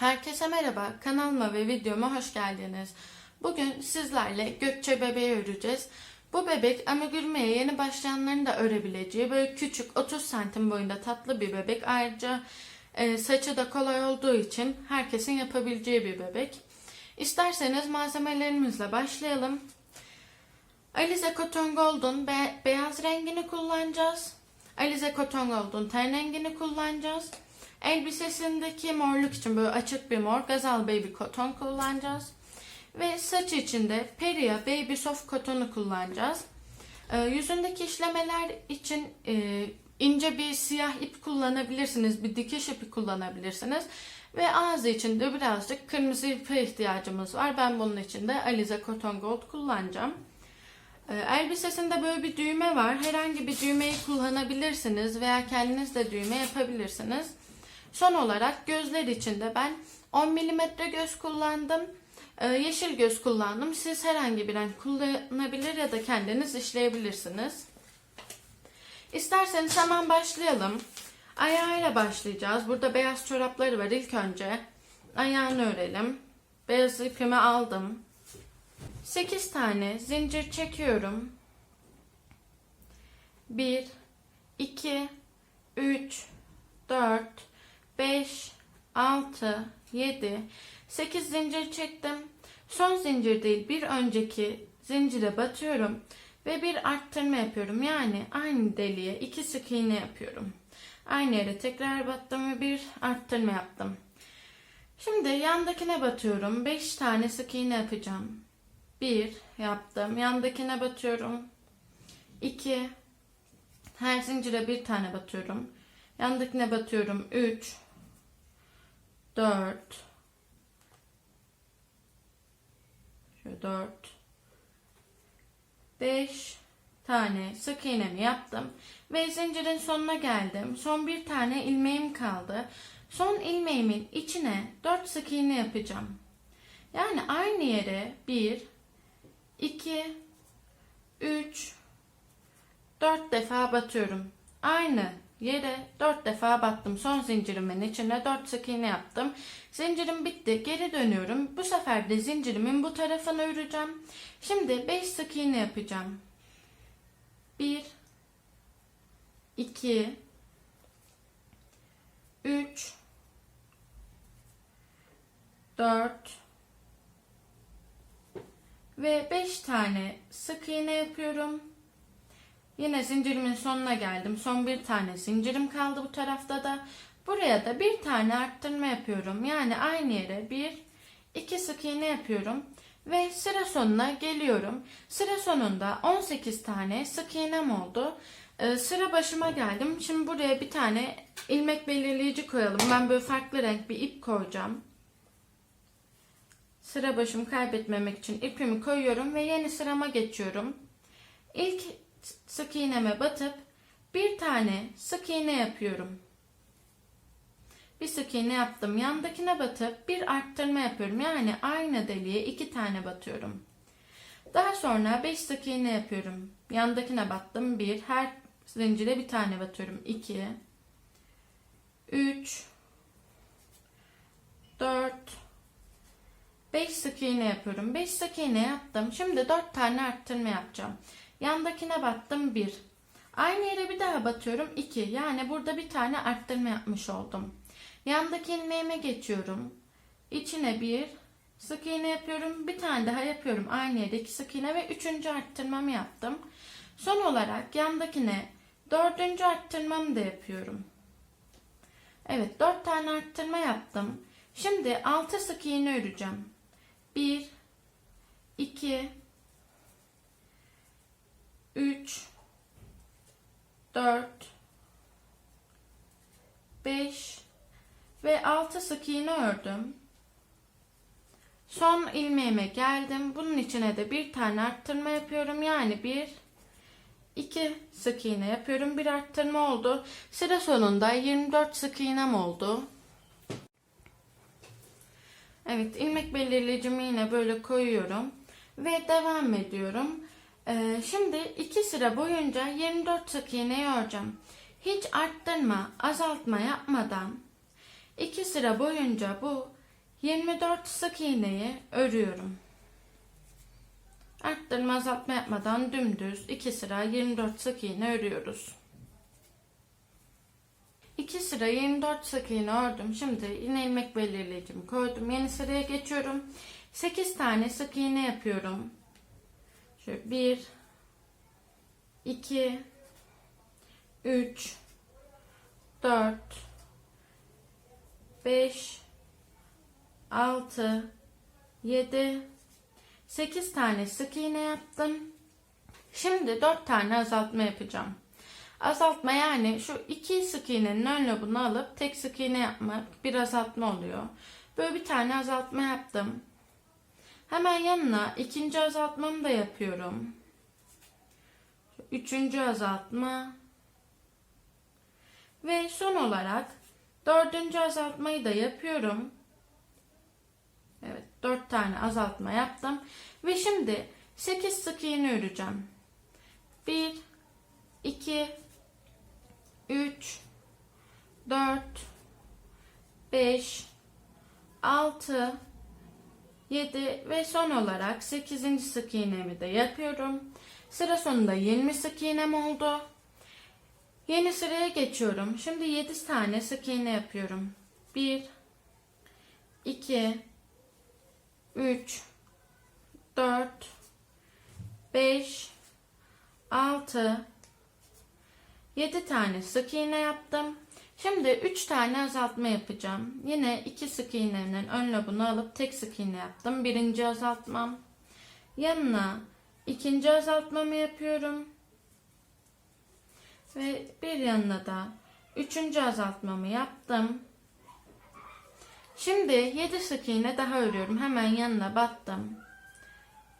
Herkese merhaba, kanalıma ve videoma hoş geldiniz. Bugün sizlerle Gökçe bebeği öreceğiz. Bu bebek amigurumaya yeni başlayanların da örebileceği böyle küçük 30 santim boyunda tatlı bir bebek. Ayrıca e, saçı da kolay olduğu için herkesin yapabileceği bir bebek. İsterseniz malzemelerimizle başlayalım. Alize Cotton Gold'un be- beyaz rengini kullanacağız. Alize Cotton Gold'un ten rengini kullanacağız. Elbisesindeki morluk için böyle açık bir mor Gazal Baby Cotton kullanacağız. Ve saç için de Peria Baby Soft Cotton'u kullanacağız. Ee, yüzündeki işlemeler için e, ince bir siyah ip kullanabilirsiniz. Bir dikiş ipi kullanabilirsiniz. Ve ağzı için de birazcık kırmızı ipe ihtiyacımız var. Ben bunun için de Alize Cotton Gold kullanacağım. Ee, Elbisesinde böyle bir düğme var. Herhangi bir düğmeyi kullanabilirsiniz veya kendiniz de düğme yapabilirsiniz. Son olarak gözler için de ben 10 mm göz kullandım. Ee, Yeşil göz kullandım. Siz herhangi bir renk kullanabilir ya da kendiniz işleyebilirsiniz. İsterseniz hemen başlayalım. Ayağıyla başlayacağız. Burada beyaz çorapları var ilk önce. Ayağını örelim. Beyaz ipimi aldım. 8 tane zincir çekiyorum. 1 2 3 4 5 6 7 8 zincir çektim. Son zincir değil bir önceki zincire batıyorum ve bir arttırma yapıyorum. Yani aynı deliğe iki sık iğne yapıyorum. Aynı yere tekrar battım ve bir arttırma yaptım. Şimdi yandakine batıyorum. 5 tane sık iğne yapacağım. 1 yaptım. Yandakine batıyorum. 2 her zincire bir tane batıyorum. Yandakine batıyorum. 3 4 Şöyle 4 5 tane sık iğnemi yaptım ve zincirin sonuna geldim. Son bir tane ilmeğim kaldı. Son ilmeğimin içine 4 sık iğne yapacağım. Yani aynı yere 1 2 3 4 defa batıyorum. Aynı yere 4 defa battım. Son zincirimin içine 4 sık iğne yaptım. Zincirim bitti. Geri dönüyorum. Bu sefer de zincirimin bu tarafını öreceğim. Şimdi 5 sık iğne yapacağım. 1 2 3 4 ve 5 tane sık iğne yapıyorum. Yine zincirimin sonuna geldim. Son bir tane zincirim kaldı bu tarafta da. Buraya da bir tane arttırma yapıyorum. Yani aynı yere bir, iki sık iğne yapıyorum. Ve sıra sonuna geliyorum. Sıra sonunda 18 tane sık iğnem oldu. Ee, sıra başıma geldim. Şimdi buraya bir tane ilmek belirleyici koyalım. Ben böyle farklı renk bir ip koyacağım. Sıra başımı kaybetmemek için ipimi koyuyorum ve yeni sırama geçiyorum. İlk sık iğneme batıp bir tane sık iğne yapıyorum. Bir sık iğne yaptım. Yandakine batıp bir arttırma yapıyorum. Yani aynı deliğe iki tane batıyorum. Daha sonra 5 sık iğne yapıyorum. Yandakine battım. 1. Her zincire bir tane batıyorum. 2 3 4 5 sık iğne yapıyorum. 5 sık iğne yaptım. Şimdi 4 tane arttırma yapacağım. Yandakine battım 1. Aynı yere bir daha batıyorum 2. Yani burada bir tane arttırma yapmış oldum. Yandaki ilmeğime geçiyorum. İçine bir sık iğne yapıyorum. Bir tane daha yapıyorum. Aynı yere iki sık iğne ve üçüncü arttırmamı yaptım. Son olarak yandakine dördüncü arttırmamı da yapıyorum. Evet dört tane arttırma yaptım. Şimdi altı sık iğne öreceğim. 1 2 3 4 5 ve 6 sık iğne ördüm. Son ilmeğime geldim. Bunun içine de bir tane arttırma yapıyorum. Yani bir 2 sık iğne yapıyorum. Bir arttırma oldu. Sıra sonunda 24 sık iğnem oldu. Evet ilmek belirleyicimi yine böyle koyuyorum ve devam ediyorum. Ee, şimdi iki sıra boyunca 24 sık iğne öreceğim. Hiç arttırma, azaltma yapmadan iki sıra boyunca bu 24 sık iğneyi örüyorum. Arttırma azaltma yapmadan dümdüz 2 sıra 24 sık iğne örüyoruz. 2 sıra 24 sık iğne ördüm. Şimdi yine ilmek belirleyicimi koydum. Yeni sıraya geçiyorum. 8 tane sık iğne yapıyorum. Şöyle 1 2 3 4 5 6 7 8 tane sık iğne yaptım. Şimdi 4 tane azaltma yapacağım. Azaltma yani şu iki sık iğnenin ön lobunu alıp tek sık iğne yapmak bir azaltma oluyor. Böyle bir tane azaltma yaptım. Hemen yanına ikinci azaltmamı da yapıyorum. Üçüncü azaltma. Ve son olarak dördüncü azaltmayı da yapıyorum. Evet dört tane azaltma yaptım. Ve şimdi 8 sık iğne öreceğim. 1 2 3 4 5 6 7 ve son olarak 8. sık iğnemi de yapıyorum. Sıra sonunda 20 sık iğnem oldu. Yeni sıraya geçiyorum. Şimdi 7 tane sık iğne yapıyorum. 1 2 3 4 5 6 7 tane sık iğne yaptım. Şimdi 3 tane azaltma yapacağım. Yine 2 sık iğnenin ön lobunu alıp tek sık iğne yaptım. Birinci azaltmam. Yanına ikinci azaltmamı yapıyorum. Ve bir yanına da üçüncü azaltmamı yaptım. Şimdi 7 sık iğne daha örüyorum. Hemen yanına battım.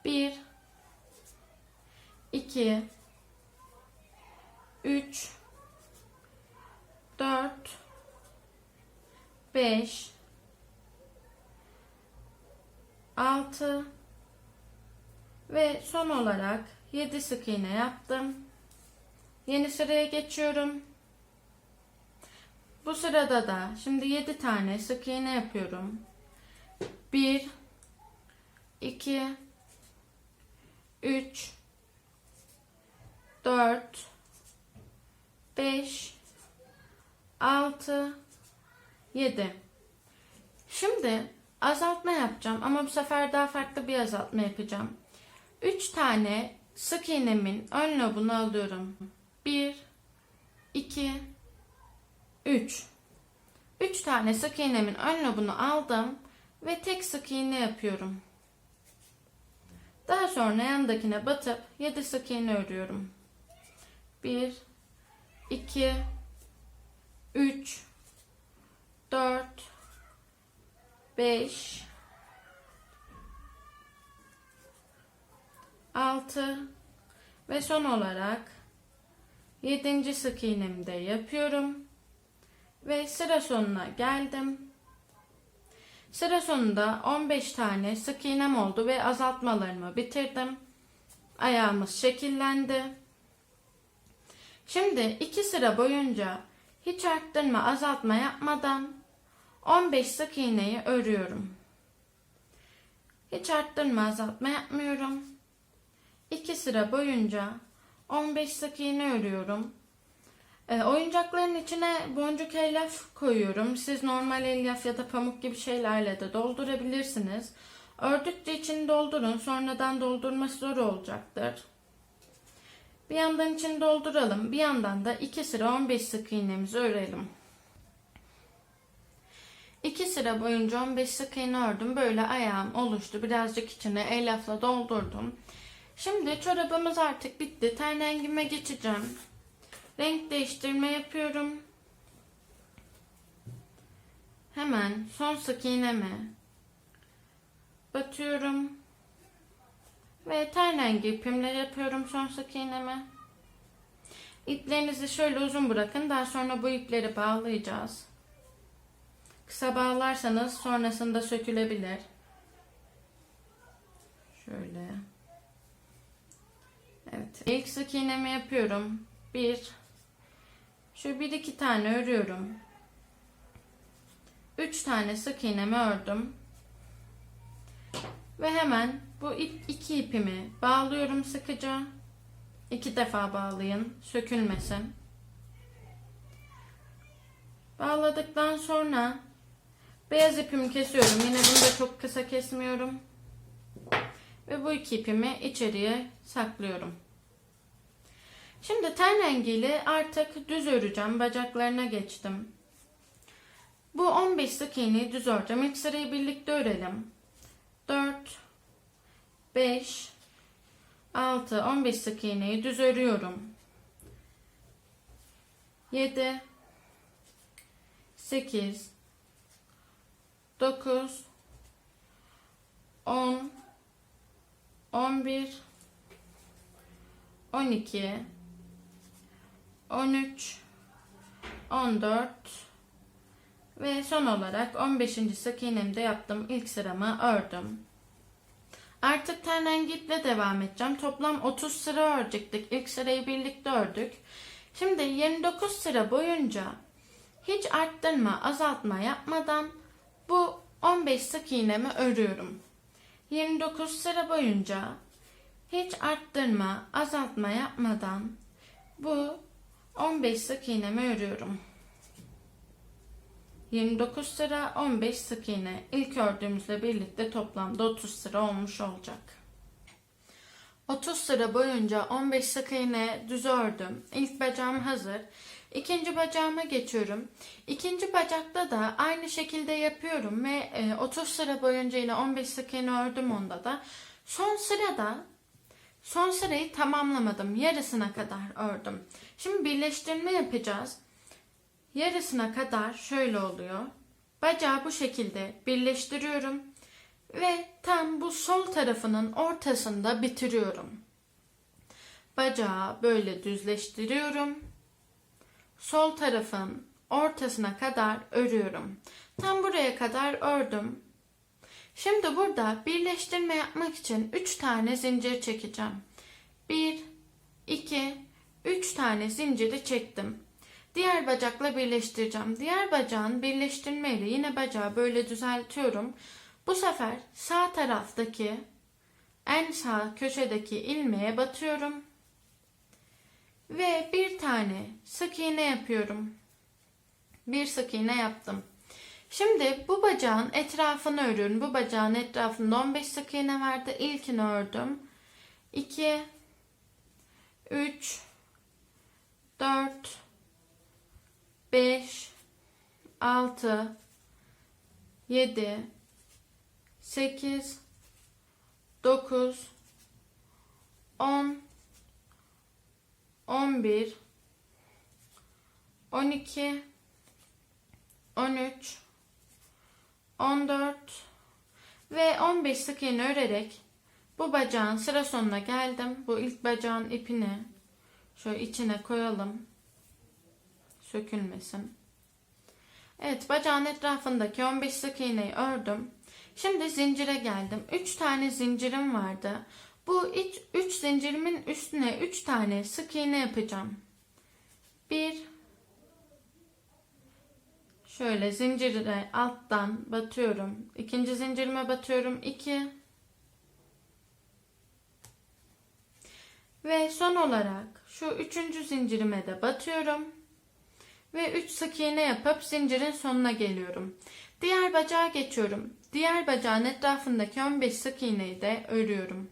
1 2 3 4 5 6 ve son olarak 7 sık iğne yaptım. Yeni sıraya geçiyorum. Bu sırada da şimdi 7 tane sık iğne yapıyorum. 1 2 3 4 5 6 7 Şimdi azaltma yapacağım ama bu sefer daha farklı bir azaltma yapacağım. 3 tane sık iğnemin ön lobunu alıyorum. 1 2 3 3 tane sık iğnemin ön lobunu aldım ve tek sık iğne yapıyorum. Daha sonra yandakine batıp 7 sık iğne örüyorum. 1 2 3 4 5 6 ve son olarak 7. sık iğnemi de yapıyorum ve sıra sonuna geldim. Sıra sonunda 15 tane sık iğnem oldu ve azaltmalarımı bitirdim. Ayağımız şekillendi. Şimdi iki sıra boyunca hiç arttırma azaltma yapmadan 15 sık iğneyi örüyorum. Hiç arttırma azaltma yapmıyorum. İki sıra boyunca 15 sık iğne örüyorum. E, oyuncakların içine boncuk elyaf koyuyorum. Siz normal elyaf ya da pamuk gibi şeylerle de doldurabilirsiniz. Ördükçe içini doldurun. Sonradan doldurması zor olacaktır. Bir yandan içini dolduralım. Bir yandan da 2 sıra 15 sık iğnemizi örelim. 2 sıra boyunca 15 sık iğne ördüm. Böyle ayağım oluştu. Birazcık içine elyafla doldurdum. Şimdi çorabımız artık bitti. Ten rengime geçeceğim. Renk değiştirme yapıyorum. Hemen son sık iğneme batıyorum. Ve ten rengi ipimle yapıyorum son sık iğneme. İplerinizi şöyle uzun bırakın. Daha sonra bu ipleri bağlayacağız. Kısa bağlarsanız sonrasında sökülebilir. Şöyle. Evet. İlk sık iğnemi yapıyorum. Bir. Şu bir iki tane örüyorum. Üç tane sık iğnemi ördüm. Ve hemen bu iki ipimi bağlıyorum sıkıca. İki defa bağlayın. Sökülmesin. Bağladıktan sonra beyaz ipimi kesiyorum. Yine bunu da çok kısa kesmiyorum. Ve bu iki ipimi içeriye saklıyorum. Şimdi ten rengiyle artık düz öreceğim. Bacaklarına geçtim. Bu 15 sık iğneyi düz öreceğim. İlk sırayı birlikte örelim. 4 5 6 15 sık iğneyi düz örüyorum. 7 8 9 10 11 12 13 14 ve son olarak 15. sık iğnemi de yaptım. İlk sıramı ördüm. Artık ten rengi iple devam edeceğim. Toplam 30 sıra örecektik. İlk sırayı birlikte ördük. Şimdi 29 sıra boyunca hiç arttırma, azaltma yapmadan bu 15 sık iğnemi örüyorum. 29 sıra boyunca hiç arttırma, azaltma yapmadan bu 15 sık iğnemi örüyorum. 29 sıra 15 sık iğne. İlk ördüğümüzle birlikte toplamda 30 sıra olmuş olacak. 30 sıra boyunca 15 sık iğne düz ördüm. İlk bacağım hazır. İkinci bacağıma geçiyorum. İkinci bacakta da aynı şekilde yapıyorum ve e, 30 sıra boyunca yine 15 sık iğne ördüm onda da. Son sırada son sırayı tamamlamadım. Yarısına kadar ördüm. Şimdi birleştirme yapacağız. Yarısına kadar şöyle oluyor. Bacağı bu şekilde birleştiriyorum ve tam bu sol tarafının ortasında bitiriyorum. Bacağı böyle düzleştiriyorum. Sol tarafın ortasına kadar örüyorum. Tam buraya kadar ördüm. Şimdi burada birleştirme yapmak için 3 tane zincir çekeceğim. 1 2 3 tane zinciri çektim. Diğer bacakla birleştireceğim. Diğer bacağın birleştirmeyle yine bacağı böyle düzeltiyorum. Bu sefer sağ taraftaki en sağ köşedeki ilmeğe batıyorum. Ve bir tane sık iğne yapıyorum. Bir sık iğne yaptım. Şimdi bu bacağın etrafını örüyorum. Bu bacağın etrafında 15 sık iğne vardı. İlkini ördüm. 2 3 4 5 6 7 8 9 10 11 12 13 14 ve 15 sık iğne örerek bu bacağın sıra sonuna geldim. Bu ilk bacağın ipini şöyle içine koyalım sökülmesin. Evet bacağın etrafındaki 15 sık iğneyi ördüm. Şimdi zincire geldim. 3 tane zincirim vardı. Bu 3 zincirimin üstüne 3 tane sık iğne yapacağım. 1 Şöyle zincire alttan batıyorum. İkinci zincirime batıyorum. 2 Ve son olarak şu üçüncü zincirime de batıyorum ve 3 sık iğne yapıp zincirin sonuna geliyorum. Diğer bacağa geçiyorum. Diğer bacağın etrafındaki 15 sık iğneyi de örüyorum.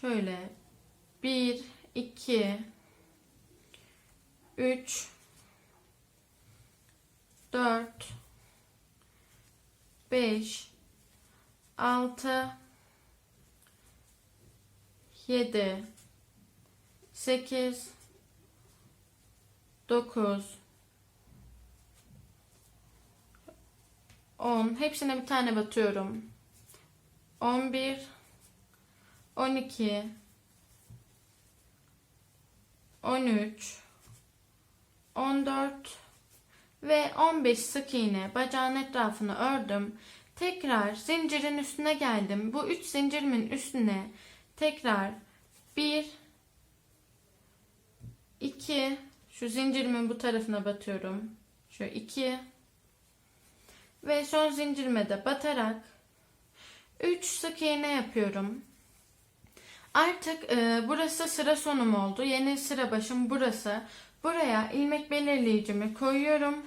Şöyle 1 2 3 4 5 6 7 8 9 10 hepsine bir tane batıyorum. 11 12 13 14 ve 15 sık iğne. Bacağın etrafını ördüm. Tekrar zincirin üstüne geldim. Bu 3 zincirimin üstüne tekrar 1 2 şu zincirimin bu tarafına batıyorum. Şöyle iki ve son zincirime de batarak 3 sık iğne yapıyorum. Artık e, burası sıra sonum oldu. Yeni sıra başım burası. Buraya ilmek belirleyicimi koyuyorum.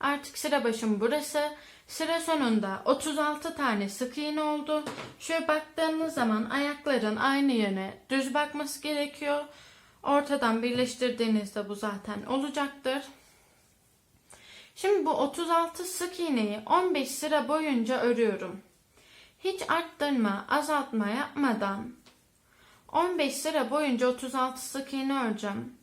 Artık sıra başım burası. Sıra sonunda 36 tane sık iğne oldu. Şöyle baktığınız zaman ayakların aynı yöne düz bakması gerekiyor. Ortadan birleştirdiğinizde bu zaten olacaktır. Şimdi bu 36 sık iğneyi 15 sıra boyunca örüyorum. Hiç arttırma, azaltma yapmadan 15 sıra boyunca 36 sık iğne öreceğim.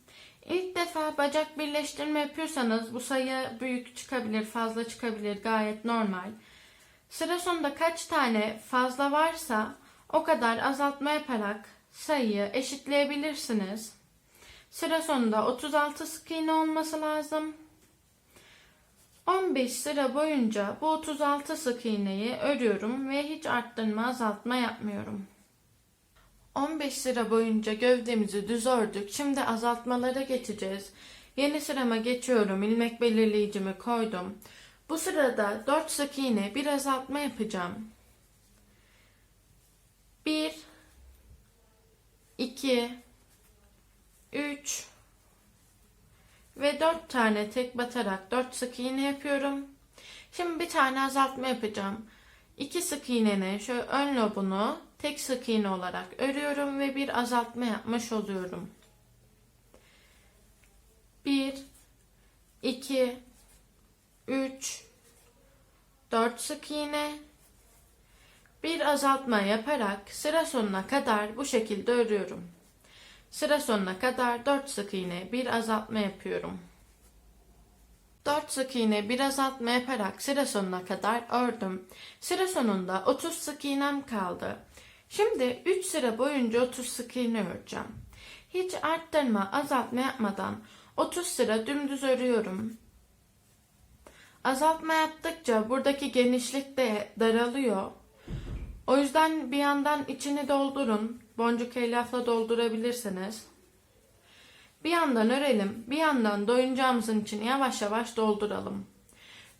İlk defa bacak birleştirme yapıyorsanız bu sayı büyük çıkabilir, fazla çıkabilir gayet normal. Sıra sonunda kaç tane fazla varsa o kadar azaltma yaparak sayıyı eşitleyebilirsiniz. Sıra sonunda 36 sık iğne olması lazım. 15 sıra boyunca bu 36 sık iğneyi örüyorum ve hiç arttırma azaltma yapmıyorum. 15 sıra boyunca gövdemizi düz ördük. Şimdi azaltmalara geçeceğiz. Yeni sırama geçiyorum. İlmek belirleyicimi koydum. Bu sırada 4 sık iğne bir azaltma yapacağım. 1 2 3 ve 4 tane tek batarak 4 sık iğne yapıyorum. Şimdi bir tane azaltma yapacağım. 2 sık iğnenin şöyle ön lobunu tek sık iğne olarak örüyorum ve bir azaltma yapmış oluyorum. 1 2 3 4 sık iğne bir azaltma yaparak sıra sonuna kadar bu şekilde örüyorum. Sıra sonuna kadar 4 sık iğne bir azaltma yapıyorum. 4 sık iğne bir azaltma yaparak sıra sonuna kadar ördüm. Sıra sonunda 30 sık iğnem kaldı. Şimdi 3 sıra boyunca 30 sık iğne öreceğim. Hiç arttırma, azaltma yapmadan 30 sıra dümdüz örüyorum. Azaltma yaptıkça buradaki genişlik de daralıyor. O yüzden bir yandan içini doldurun. Boncuk elyafla doldurabilirsiniz. Bir yandan örelim, bir yandan doyuncağımızın içini yavaş yavaş dolduralım.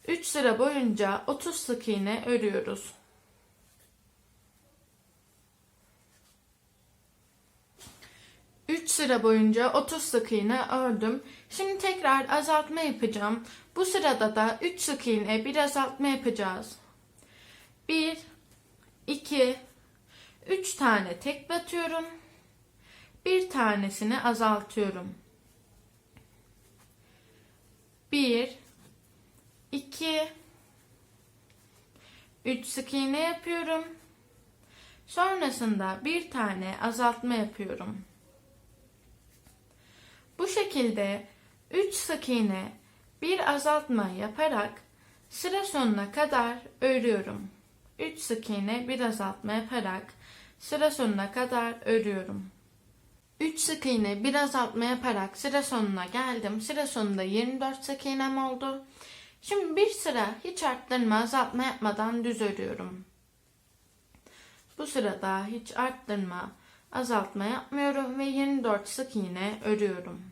3 sıra boyunca 30 sık iğne örüyoruz. Üç sıra boyunca 30 sık iğne ördüm. Şimdi tekrar azaltma yapacağım. Bu sırada da 3 sık iğne bir azaltma yapacağız. 1 2 3 tane tek batıyorum. Bir tanesini azaltıyorum. 1 2 3 sık iğne yapıyorum. Sonrasında bir tane azaltma yapıyorum. Bu şekilde 3 sık iğne bir azaltma yaparak sıra sonuna kadar örüyorum. 3 sık iğne bir azaltma yaparak sıra sonuna kadar örüyorum. 3 sık iğne bir azaltma yaparak sıra sonuna geldim. Sıra sonunda 24 sık iğnem oldu. Şimdi bir sıra hiç arttırma azaltma yapmadan düz örüyorum. Bu sırada hiç arttırma azaltma yapmıyorum ve 24 sık iğne örüyorum.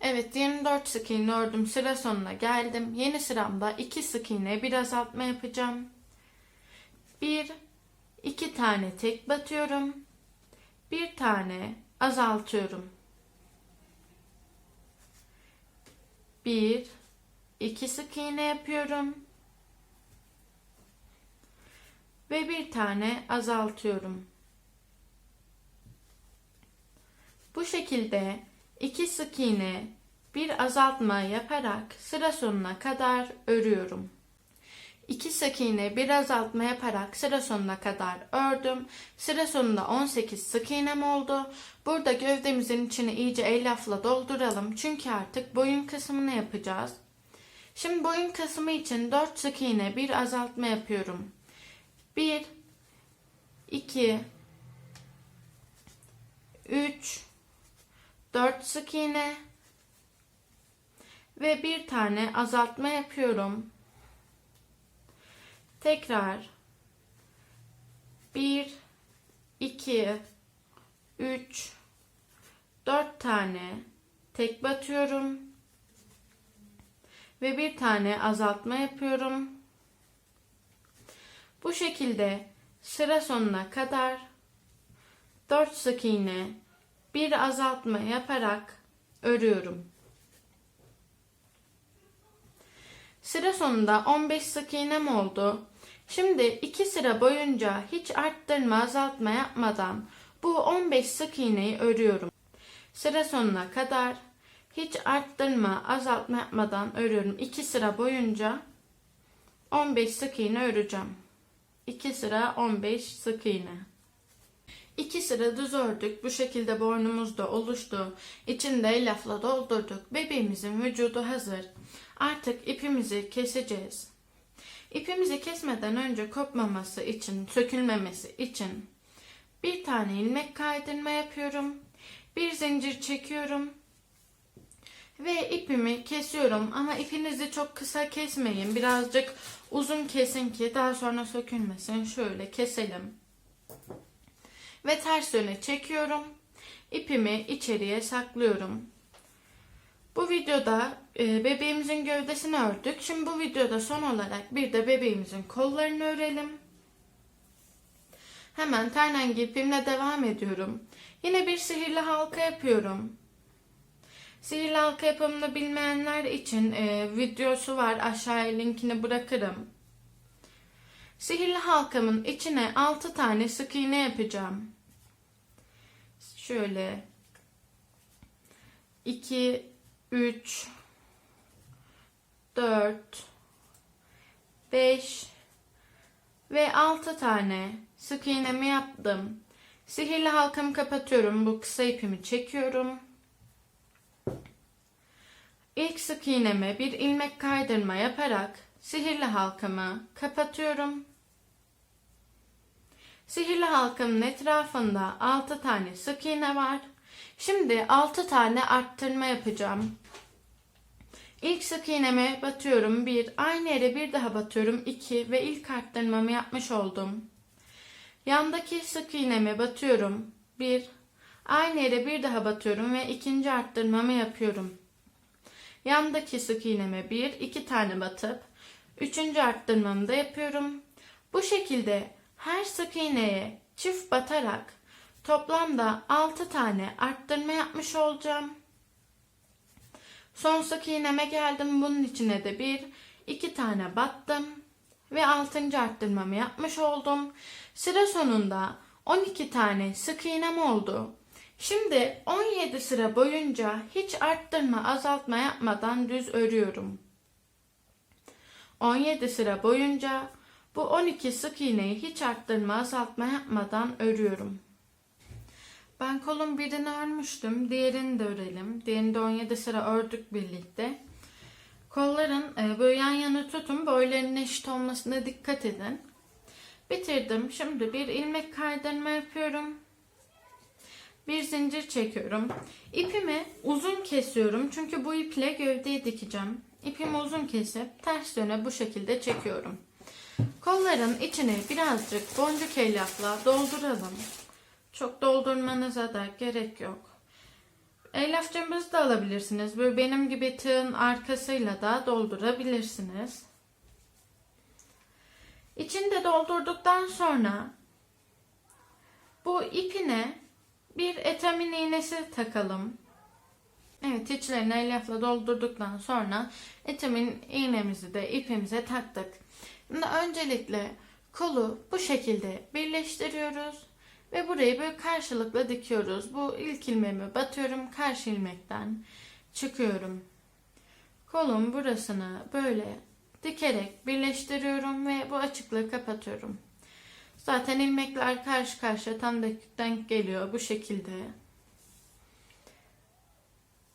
Evet 24 sık iğne ördüm. Sıra sonuna geldim. Yeni sıramda 2 sık iğne bir azaltma yapacağım. 1 2 tane tek batıyorum. Bir tane azaltıyorum. 1 2 sık iğne yapıyorum. Ve bir tane azaltıyorum. Bu şekilde 2 sık iğne, bir azaltma yaparak sıra sonuna kadar örüyorum. 2 sık iğne, bir azaltma yaparak sıra sonuna kadar ördüm. Sıra sonunda 18 sık iğnem oldu. Burada gövdemizin içini iyice elyafla dolduralım. Çünkü artık boyun kısmını yapacağız. Şimdi boyun kısmı için 4 sık iğne, bir azaltma yapıyorum. 1 2 3 4 sık iğne ve bir tane azaltma yapıyorum. Tekrar 1 2 3 4 tane tek batıyorum ve bir tane azaltma yapıyorum. Bu şekilde sıra sonuna kadar 4 sık iğne, bir azaltma yaparak örüyorum. Sıra sonunda 15 sık iğnem oldu. Şimdi 2 sıra boyunca hiç arttırma azaltma yapmadan bu 15 sık iğneyi örüyorum. Sıra sonuna kadar hiç arttırma azaltma yapmadan örüyorum. 2 sıra boyunca 15 sık iğne öreceğim. 2 sıra 15 sık iğne. 2 sıra düz ördük. Bu şekilde bornumuz da oluştu. İçinde lafla doldurduk. Bebeğimizin vücudu hazır. Artık ipimizi keseceğiz. İpimizi kesmeden önce kopmaması için, sökülmemesi için bir tane ilmek kaydırma yapıyorum. Bir zincir çekiyorum. Ve ipimi kesiyorum ama ipinizi çok kısa kesmeyin. Birazcık uzun kesin ki daha sonra sökülmesin. Şöyle keselim. Ve ters yöne çekiyorum. İpimi içeriye saklıyorum. Bu videoda e, bebeğimizin gövdesini ördük. Şimdi bu videoda son olarak bir de bebeğimizin kollarını örelim. Hemen ternengi ipimle devam ediyorum. Yine bir sihirli halka yapıyorum. Sihirli halka yapımını bilmeyenler için e, videosu var. Aşağıya linkini bırakırım. Sihirli halkamın içine 6 tane sık iğne yapacağım. Şöyle 2 3 4 5 ve 6 tane sık iğnemi yaptım. Sihirli halkamı kapatıyorum. Bu kısa ipimi çekiyorum. İlk sık iğneme bir ilmek kaydırma yaparak sihirli halkamı kapatıyorum. Sihirli halkamın etrafında 6 tane sık iğne var. Şimdi 6 tane arttırma yapacağım. İlk sık iğneme batıyorum 1, aynı yere bir daha batıyorum 2 ve ilk arttırmamı yapmış oldum. Yandaki sık iğneme batıyorum 1, aynı yere bir daha batıyorum ve ikinci arttırmamı yapıyorum. Yandaki sık iğneme 1, 2 tane batıp üçüncü arttırmamı da yapıyorum. Bu şekilde her sık iğneye çift batarak toplamda 6 tane arttırma yapmış olacağım. Son sık iğneme geldim. Bunun içine de bir, iki tane battım ve 6. arttırmamı yapmış oldum. Sıra sonunda 12 tane sık iğnem oldu. Şimdi 17 sıra boyunca hiç arttırma azaltma yapmadan düz örüyorum. 17 sıra boyunca bu 12 sık iğneyi hiç arttırma azaltma yapmadan örüyorum. Ben kolun birini örmüştüm. Diğerini de örelim. Diğerini de 17 sıra ördük birlikte. Kolların e, böyle yan yana tutun. Boylarının eşit olmasına dikkat edin. Bitirdim. Şimdi bir ilmek kaydırma yapıyorum. Bir zincir çekiyorum. İpimi uzun kesiyorum. Çünkü bu iple gövdeyi dikeceğim. İpimi uzun kesip ters yöne bu şekilde çekiyorum. Kolların içine birazcık boncuk elyafla dolduralım. Çok doldurmanıza da gerek yok. Elyafçamızı da alabilirsiniz. Böyle benim gibi tığın arkasıyla da doldurabilirsiniz. İçinde doldurduktan sonra bu ipine bir etamin iğnesi takalım. Evet içlerine elyafla doldurduktan sonra etamin iğnemizi de ipimize taktık. Şimdi öncelikle kolu bu şekilde birleştiriyoruz. Ve burayı böyle karşılıklı dikiyoruz. Bu ilk ilmeğimi batıyorum. Karşı ilmekten çıkıyorum. Kolun burasını böyle dikerek birleştiriyorum ve bu açıklığı kapatıyorum. Zaten ilmekler karşı karşıya tam denk geliyor bu şekilde.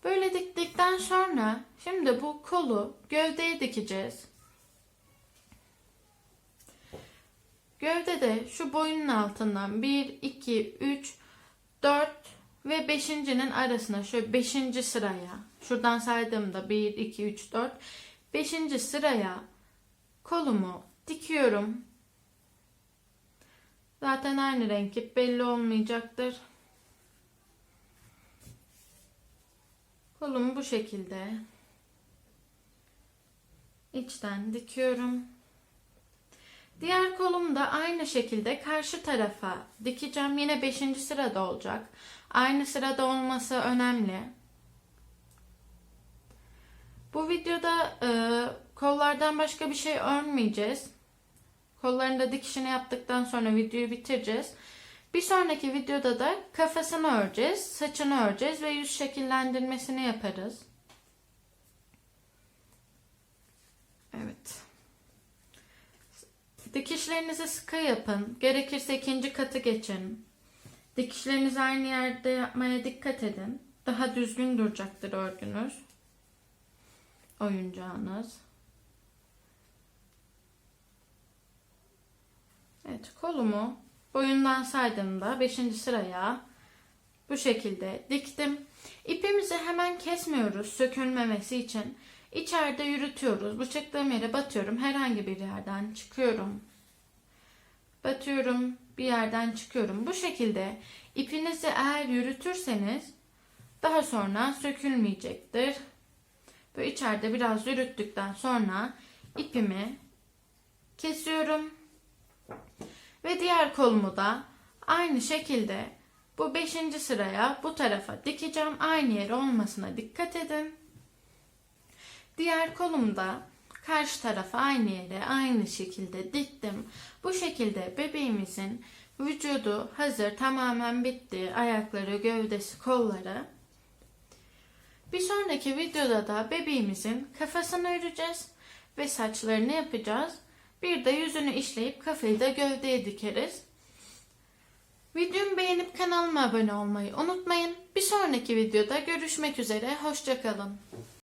Böyle diktikten sonra şimdi bu kolu gövdeye dikeceğiz. Gövdede şu boyunun altından 1, 2, 3, 4 ve 5.'nin arasına şöyle 5. sıraya şuradan saydığımda 1, 2, 3, 4 5. sıraya kolumu dikiyorum. Zaten aynı renk belli olmayacaktır. Kolumu bu şekilde içten dikiyorum. Diğer kolumu da aynı şekilde karşı tarafa dikeceğim. Yine 5. sırada olacak. Aynı sırada olması önemli. Bu videoda e, kollardan başka bir şey örmeyeceğiz. Kolların da dikişini yaptıktan sonra videoyu bitireceğiz. Bir sonraki videoda da kafasını öreceğiz, saçını öreceğiz ve yüz şekillendirmesini yaparız. Evet. Dikişlerinizi sıkı yapın. Gerekirse ikinci katı geçin. Dikişlerinizi aynı yerde yapmaya dikkat edin. Daha düzgün duracaktır örgünüz. Oyuncağınız. Evet kolumu boyundan saydığımda 5. sıraya bu şekilde diktim. İpimizi hemen kesmiyoruz sökülmemesi için. İçeride yürütüyoruz. Çıktığım yere batıyorum. Herhangi bir yerden çıkıyorum. Batıyorum. Bir yerden çıkıyorum. Bu şekilde ipinizi eğer yürütürseniz daha sonra sökülmeyecektir. Ve içeride biraz yürüttükten sonra ipimi kesiyorum. Ve diğer kolumu da aynı şekilde bu 5. sıraya bu tarafa dikeceğim. Aynı yere olmasına dikkat edin. Diğer kolumda karşı tarafa aynı yere aynı şekilde diktim. Bu şekilde bebeğimizin vücudu hazır tamamen bitti. Ayakları, gövdesi, kolları. Bir sonraki videoda da bebeğimizin kafasını öreceğiz ve saçlarını yapacağız. Bir de yüzünü işleyip kafayı da gövdeye dikeriz. Videomu beğenip kanalıma abone olmayı unutmayın. Bir sonraki videoda görüşmek üzere. Hoşçakalın.